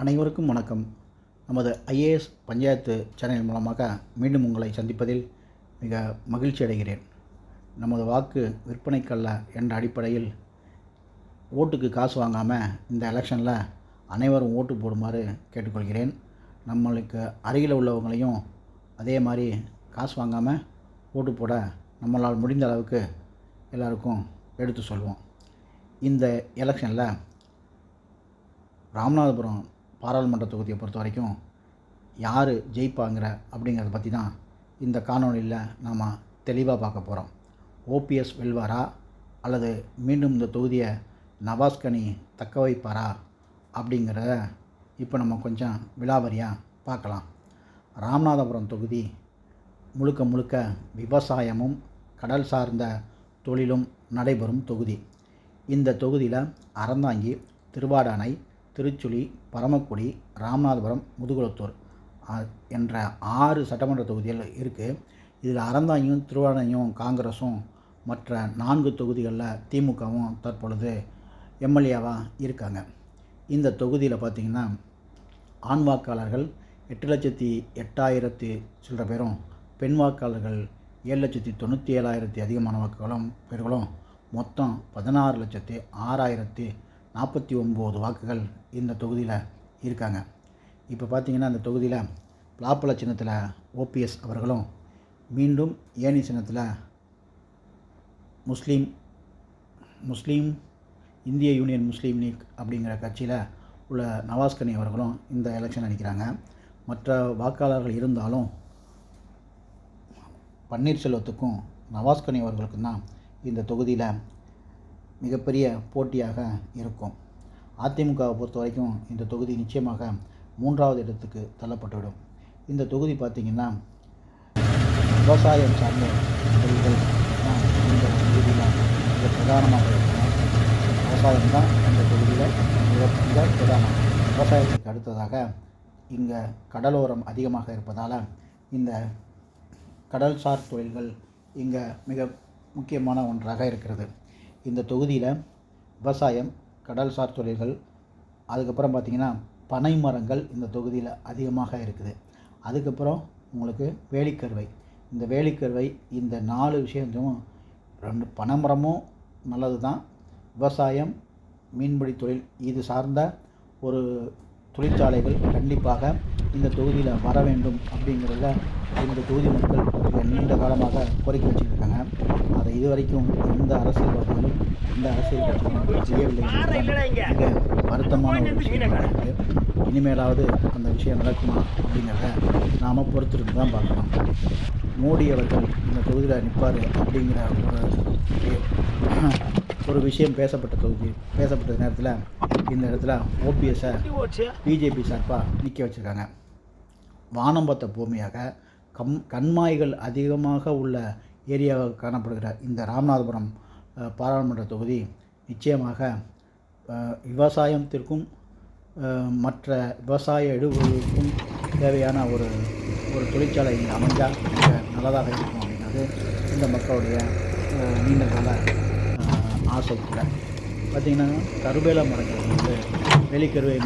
அனைவருக்கும் வணக்கம். நமது ஐஏஎஸ் பஞ்சாயத்து சேனல் மூலமாக மீண்டும் உங்களை சந்திப்பதில் மிக மகிழ்ச்சி அடைகிறேன். நமது வாக்கு விற்பனைக்கல்ல என்ற அடிப்படையில் ஓட்டுக்கு காசு வாங்காமல் இந்த எலெக்ஷனில் அனைவரும் ஓட்டு போடுமாறு கேட்டுக்கொள்கிறேன். நம்மளுக்கு அருகில் உள்ளவங்களையும் அதே மாதிரி காசு வாங்காமல் ஓட்டு போட நம்மளால் முடிந்த அளவுக்கு எல்லாருக்கும் எடுத்து சொல்வோம். இந்த எலெக்ஷனில் ராமநாதபுரம் பாராளுமன்ற தொகுதியை பொறுத்த வரைக்கும் யார் ஜெயிப்பாங்கிற அப்படிங்கிறத பற்றி தான் இந்த காணொளியில் நாம் தெளிவாக பார்க்க போகிறோம் ஓபிஎஸ் வெல்வாரா அல்லது மீண்டும் இந்த தொகுதியை நவாஸ்கனி தக்க வைப்பாரா அப்படிங்கிறத இப்போ நம்ம கொஞ்சம் விலாவரியாக பார்க்கலாம். ராமநாதபுரம் தொகுதி முழுக்க முழுக்க விவசாயமும் கடல் சார்ந்த தொழிலும் நடைபெறும் தொகுதி. இந்த தொகுதியில் அறந்தாங்கி திருவாடானை திருச்சுழி பரமக்குடி ராமநாதபுரம் முதுகுளத்தூர் என்ற ஆறு சட்டமன்ற தொகுதிகள் இருக்குது இதில் அறந்தாங்கியும் திருவாடானையும் காங்கிரஸும் மற்ற நான்கு தொகுதிகளில் திமுகவும் தற்பொழுது எம்எல்ஏவாக இருக்காங்க. இந்த தொகுதியில் பார்த்திங்கன்னா ஆண் வாக்காளர்கள் எட்டு லட்சத்தி எட்டாயிரத்து சில்லற பேரும் பெண் வாக்காளர்கள் ஏழு லட்சத்தி தொண்ணூற்றி ஏழாயிரத்தி அதிகமான வாக்குகளும் பேர்களும் மொத்தம் பதினாறு லட்சத்தி ஆறாயிரத்தி நாற்பத்தி ஒம்பது வாக்குகள் இந்த தொகுதியில் இருக்காங்க. இப்போ பார்த்திங்கன்னா அந்த தொகுதியில் பிளாப்பல சின்னத்தில் ஓபிஎஸ் அவர்களும் மீண்டும் ஏனி சின்னத்தில் முஸ்லீம் முஸ்லீம் இந்திய யூனியன் முஸ்லீம் லீக் அப்படிங்கிற கட்சியில் உள்ள நவாஸ்கனி அவர்களும் இந்த எலெக்ஷன் அடிக்கிறாங்க மற்ற வாக்காளர்கள் இருந்தாலும் பன்னீர்செல்வத்துக்கும் நவாஸ்கனி அவர்களுக்கும் தான் இந்த தொகுதியில் மிகப்பெரிய போட்டியாக இருக்கும். அதிமுகவை பொறுத்த வரைக்கும் இந்த தொகுதி நிச்சயமாக மூன்றாவது இடத்துக்கு தள்ளப்பட்டுவிடும். இந்த தொகுதி பார்த்திங்கன்னா விவசாயம் சார்ந்த தொழில்கள் தான் இந்த தொகுதியில் மிக பிரதானமாக இருக்கும். விவசாயம் தான் இந்த தொகுதியில் மிக மிக பிரதானம். விவசாயத்துக்கு அடுத்ததாக இங்கே கடலோரம் அதிகமாக இருப்பதால் இந்த கடல்சார் தொழில்கள் இங்கே மிக முக்கியமான ஒன்றாக இருக்கிறது. இந்த தொகுதியில் விவசாயம் கடல்சார் தொழில்கள் அதுக்கப்புறம் பார்த்திங்கன்னா பனை மரங்கள் இந்த தொகுதியில் அதிகமாக இருக்குது. அதுக்கப்புறம் உங்களுக்கு வேலிக்கருவை. இந்த வேலிக்கருவை இந்த நாலு விஷயத்தையும் ரெண்டு பனைமரமும் நல்லது தான் விவசாயம் மீன்பிடி தொழில் இது சார்ந்த ஒரு தொழிற்சாலைகள் கண்டிப்பாக இந்த தொகுதியில் வர வேண்டும் அப்படிங்கிறத இந்த தொகுதி மக்கள் நீண்ட காலமாக கோரிக்கை வச்சுருக்காங்க. இதுவரைக்கும் எந்த அரசியல் அரசியல்வாதிகளும் இந்த அரசியல் கட்சிகளும் செய்யவில்லை மிக வருத்தமான ஒரு விஷயமாக இருக்குது இனிமேலாவது அந்த விஷயம் நடக்குமா அப்படிங்கிறத நாம் பொறுத்திருந்து தான் பார்க்கணும். மோடி அவர்கள் இந்த தொகுதியில் நிற்பார் அப்படிங்கிற ஒரு ஒரு விஷயம் பேசப்பட்ட தொகுதி. பேசப்பட்ட நேரத்தில் இந்த இடத்துல ஓபிஎஸ்ஸை பிஜேபி சார்பாக நிற்க வச்சுருக்காங்க. வானம் பார்த்த பூமியாக கம் கண்மாய்கள் அதிகமாக உள்ள ஏரியாவாக காணப்படுகிற இந்த ராமநாதபுரம் பாராளுமன்ற தொகுதி நிச்சயமாக விவசாயத்திற்கும் மற்ற விவசாய இடுபொருளுக்கும் தேவையான ஒரு ஒரு தொழிற்சாலை இங்கே அமைஞ்சால் மிக நல்லதாக இருக்கும் அப்படின்றது இந்த மக்களுடைய நீண்ட கால ஆசை கூட. பார்த்திங்கன்னா கருவேல மரங்கள் வந்து வெளிக்கருவை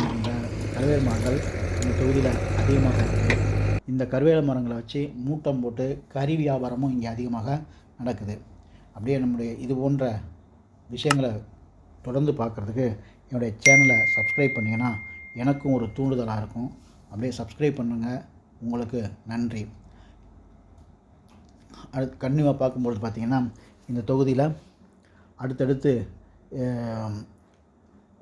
கருவேல் மரங்கள் இந்த தொகுதியில் அதிகமாக இருக்குது. இந்த கருவேல மரங்களை வச்சு மூட்டம் போட்டு கறி வியாபாரமும் இங்கே அதிகமாக நடக்குது. அப்படியே நம்முடைய இது போன்ற விஷயங்களை தொடர்ந்து பார்க்குறதுக்கு என்னுடைய சேனலை சப்ஸ்கிரைப் பண்ணிங்கன்னா எனக்கும் ஒரு தூண்டுதலாக இருக்கும். அப்படியே சப்ஸ்கிரைப் பண்ணுங்கள் உங்களுக்கு நன்றி. அடுத்து கன்னிவாக பார்க்கும்பொழுது பார்த்திங்கன்னா இந்த தொகுதியில் அடுத்தடுத்து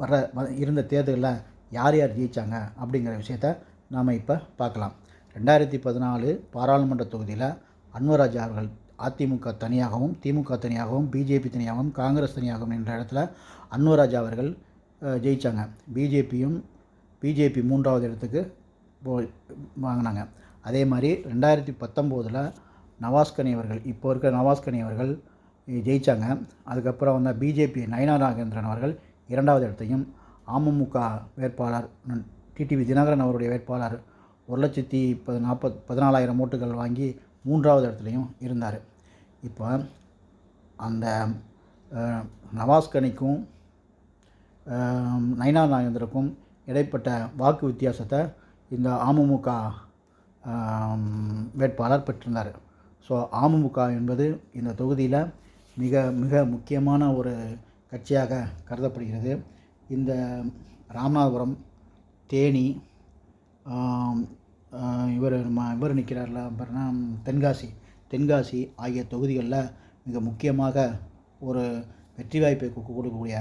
வர்ற வர இருந்த தேர்தலில் யார் யார் ஜெயித்தாங்க அப்படிங்கிற விஷயத்த நாம் இப்போ பார்க்கலாம். ரெண்டாயிரத்தி பதினாலு பாராளுமன்ற தொகுதியில் அன்வராஜா அவர்கள் அதிமுக தனியாகவும் திமுக தனியாகவும் பிஜேபி தனியாகவும் காங்கிரஸ் தனியாகவும் என்ற இடத்துல அன்வராஜா அவர்கள் ஜெயித்தாங்க பிஜேபியும் பிஜேபி மூன்றாவது இடத்துக்கு போய் வாங்கினாங்க. அதே மாதிரி ரெண்டாயிரத்தி பத்தொம்போதில் நவாஸ்கனி அவர்கள் இப்போ இருக்கிற நவாஸ்கனி அவர்கள் ஜெயித்தாங்க அதுக்கப்புறம் வந்த பிஜேபி நயனா நாகேந்திரன் அவர்கள் இரண்டாவது இடத்தையும் அமமுக வேட்பாளர் டிடிவி தினகரன் அவருடைய வேட்பாளர் ஒரு லட்சத்தி பதி நாற்பத் பதினாலாயிரம் ஓட்டுகள் வாங்கி மூன்றாவது இடத்துலையும் இருந்தார். இப்போ அந்த நவாஸ்கனிக்கும் நயனா நாகேந்திரக்கும் இடைப்பட்ட வாக்கு வித்தியாசத்தை இந்த அமமுக வேட்பாளர் பெற்றிருந்தார். ஸோ அமமுக என்பது இந்த தொகுதியில் மிக மிக முக்கியமான ஒரு கட்சியாக கருதப்படுகிறது. இந்த ராமநாதபுரம் தேனி இவர் இவர் நிற்கிறார்ல அப்புறம்னா தென்காசி. தென்காசி ஆகிய தொகுதிகளில் மிக முக்கியமாக ஒரு வெற்றி வாய்ப்பை கொடுக்கக்கூடிய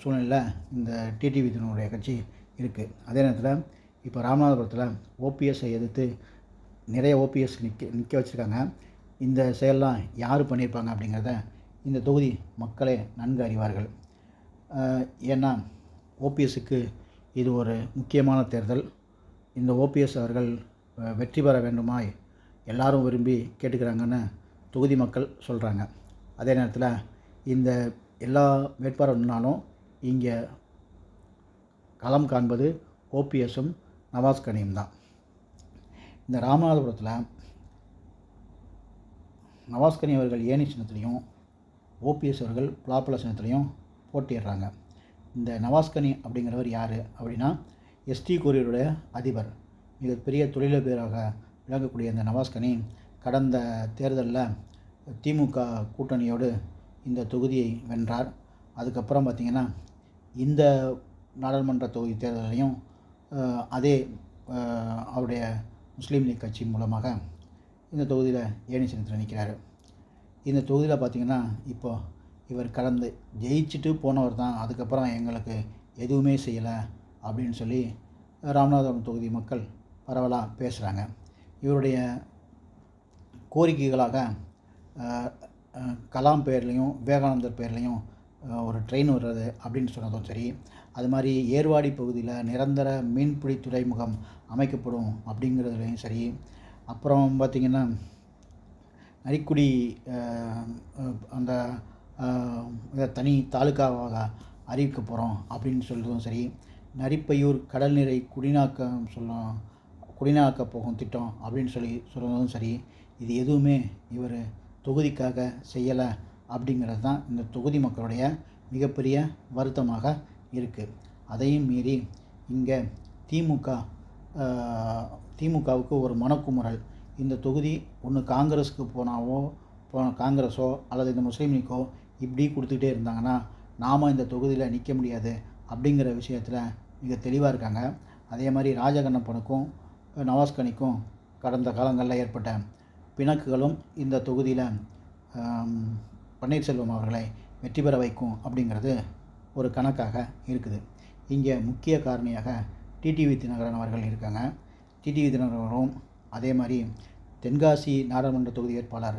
சூழ்நிலையில் இந்த டிடிவி தினுடைய கட்சி இருக்குது அதே நேரத்தில் இப்போ ராமநாதபுரத்தில் ஓபிஎஸ்ஸை எதிர்த்து நிறைய ஓபிஎஸ் நிற்க நிற்க வச்சுருக்காங்க. இந்த செயல்லாம் யார் பண்ணியிருப்பாங்க அப்படிங்கிறத இந்த தொகுதி மக்களே நன்கு அறிவார்கள். ஏன்னா ஓபிஎஸ்க்கு இது ஒரு முக்கியமான தேர்தல். இந்த ஓபிஎஸ் அவர்கள் வெற்றி பெற வேண்டுமாய் எல்லாரும் விரும்பி கேட்டுக்கிறாங்கன்னு தொகுதி மக்கள் சொல்கிறாங்க அதே நேரத்தில் இந்த எல்லா வேட்பாளர்னாலும் இங்கே களம் காண்பது ஓபிஎஸும் நவாஸ் கனியும் தான். இந்த ராமநாதபுரத்தில் நவாஸ் கனி அவர்கள் ஏணி சின்னத்துலேயும் ஓபிஎஸ் அவர்கள் புலாப்பல சின்னத்துலேயும் போட்டிடுறாங்க இந்த நவாஸ்கனி அப்படிங்கிறவர் யார் அப்படின்னா எஸ்டி கோரியருடைய அதிபர் மிகப்பெரிய தொழிலதிபராக விளங்கக்கூடிய இந்த நவாஸ்கனி கடந்த தேர்தலில் திமுக கூட்டணியோடு இந்த தொகுதியை வென்றார். அதுக்கப்புறம் பார்த்திங்கன்னா இந்த நாடாளுமன்ற தொகுதி தேர்தலையும் அதே அவருடைய முஸ்லீம் லீக் கட்சி மூலமாக இந்த தொகுதியில் ஏணி சின்னத்தில் நிற்கிறார். இந்த தொகுதியில் பார்த்திங்கன்னா இப்போ இவர் கடந்து ஜெயிச்சுட்டு போனவர் தான். அதுக்கப்புறம் எங்களுக்கு எதுவுமே செய்யலை. அப்படின்னு சொல்லி ராமநாதபுரம் தொகுதி மக்கள் பரவலாக பேசுகிறாங்க இவருடைய கோரிக்கைகளாக கலாம் பேர்லேயும் விவேகானந்தர் பேர்லேயும் ஒரு ட்ரெயின் வர்றது அப்படின்னு சொன்னதும் சரி அது மாதிரி ஏர்வாடி பகுதியில் நிரந்தர மீன்பிடி துறைமுகம் அமைக்கப்படும் அப்படிங்கிறதுலையும் சரி அப்புறம் பார்த்திங்கன்னா நரிக்குடி அந்த தனி தாலுக்காவாக அறிவிக்க போகிறோம் அப்படின்னு சொல்கிறதும் சரி நரிப்பையூர் கடல் நீரை குடிநாக்கம் சொல்லும் குடிநாக்க போகும் திட்டம் அப்படின்னு சொல்லி சொல்கிறதும் சரி இது எதுவுமே இவர் தொகுதிக்காக செய்யலை அப்படிங்கிறது தான் இந்த தொகுதி மக்களுடைய மிகப்பெரிய வருத்தமாக இருக்குது அதையும் மீறி இங்கே திமுக திமுகவுக்கு ஒரு மனக்குமுறல். இந்த தொகுதி ஒன்று காங்கிரஸுக்கு போனாவோ போ காங்கிரஸோ அல்லது இந்த முஸ்லீம் லீக்கோ இப்படி கொடுத்துக்கிட்டே இருந்தாங்கன்னா நாம் இந்த தொகுதியில் நிற்க முடியாது அப்படிங்கிற விஷயத்தில் மிக தெளிவாக இருக்காங்க. அதே மாதிரி ராஜகண்ணப்பனுக்கும் நவாஸ்கனிக்கும் கடந்த காலங்களில் ஏற்பட்ட பிணக்குகளும் இந்த தொகுதியில் பன்னீர்செல்வம் அவர்களை வெற்றி பெற வைக்கும் அப்படிங்கிறது ஒரு கணக்காக இருக்குது. இங்கே முக்கிய காரணியாக டிடிவி தினகரன் அவர்கள் இருக்காங்க. டிடிவி தினகரனும் அதே மாதிரி தென்காசி நாடாளுமன்ற தொகுதி வேட்பாளர்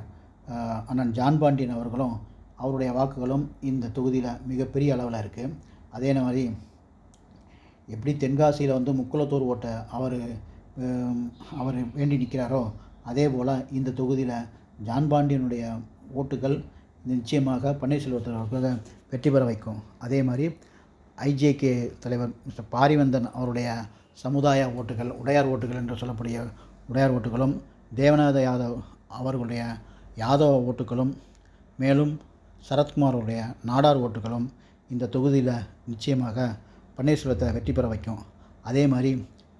அண்ணன் ஜான் பாண்டியன் அவர்களும் அவருடைய வாக்குகளும் இந்த தொகுதியில் மிகப்பெரிய அளவில் இருக்குது அதே மாதிரி எப்படி தென்காசியில் வந்து முக்குளத்தூர் ஓட்டை அவர் அவர் வேண்டி நிற்கிறாரோ அதே போல் இந்த தொகுதியில் ஜான் பாண்டியனுடைய ஓட்டுகள் நிச்சயமாக பன்னீர்செல்வத்தில் அவர்களை வெற்றி பெற வைக்கும். அதே மாதிரி ஐஜேகே தலைவர் மிஸ்டர் பாரிவந்தன் அவருடைய சமுதாய ஓட்டுகள் உடையார் ஓட்டுகள் என்று சொல்லக்கூடிய உடையார் ஓட்டுகளும் தேவநாத யாதவ் அவர்களுடைய யாதவ ஓட்டுகளும் மேலும் சரத்குமாருடைய நாடார் ஓட்டுகளும் இந்த தொகுதியில் நிச்சயமாக பன்னீர்செல்வத்தை வெற்றி பெற வைக்கும். அதே மாதிரி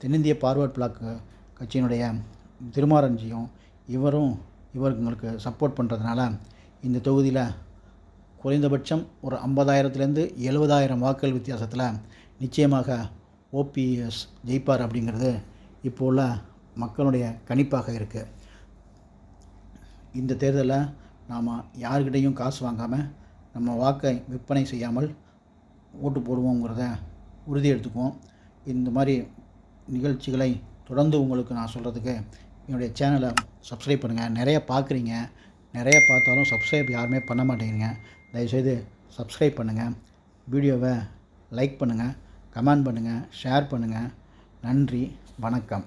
தென்னிந்திய பார்வர்ட் பிளாக் கட்சியினுடைய திருமாரஞ்சியும் இவரும் இவர்களுக்கு சப்போர்ட் பண்ணுறதுனால இந்த தொகுதியில் குறைந்தபட்சம் ஒரு ஐம்பதாயிரத்துலேருந்து எழுபதாயிரம் வாக்குகள் வித்தியாசத்தில் நிச்சயமாக ஓபிஎஸ் ஜெயிப்பார் அப்படிங்கிறது இப்போ உள்ள மக்களுடைய கணிப்பாக இருக்குது இந்த தேர்தலில் நாம் யார்கிட்டையும் காசு வாங்காமல் நம்ம வாக்கை விற்பனை செய்யாமல் ஓட்டு போடுவோங்கிறத உறுதி எடுத்துக்குவோம் இந்த மாதிரி நிகழ்ச்சிகளை தொடர்ந்து உங்களுக்கு நான் சொல்கிறதுக்கு என்னுடைய சேனலை சப்ஸ்கிரைப் பண்ணுங்கள் நிறைய பார்க்குறீங்க நிறைய பார்த்தாலும் சப்ஸ்கிரைப் யாருமே பண்ண மாட்டேங்கிறீங்க. தயவுசெய்து சப்ஸ்கிரைப் பண்ணுங்கள் வீடியோவை லைக் பண்ணுங்கள் கமெண்ட் பண்ணுங்கள் ஷேர் பண்ணுங்கள் நன்றி. வணக்கம்.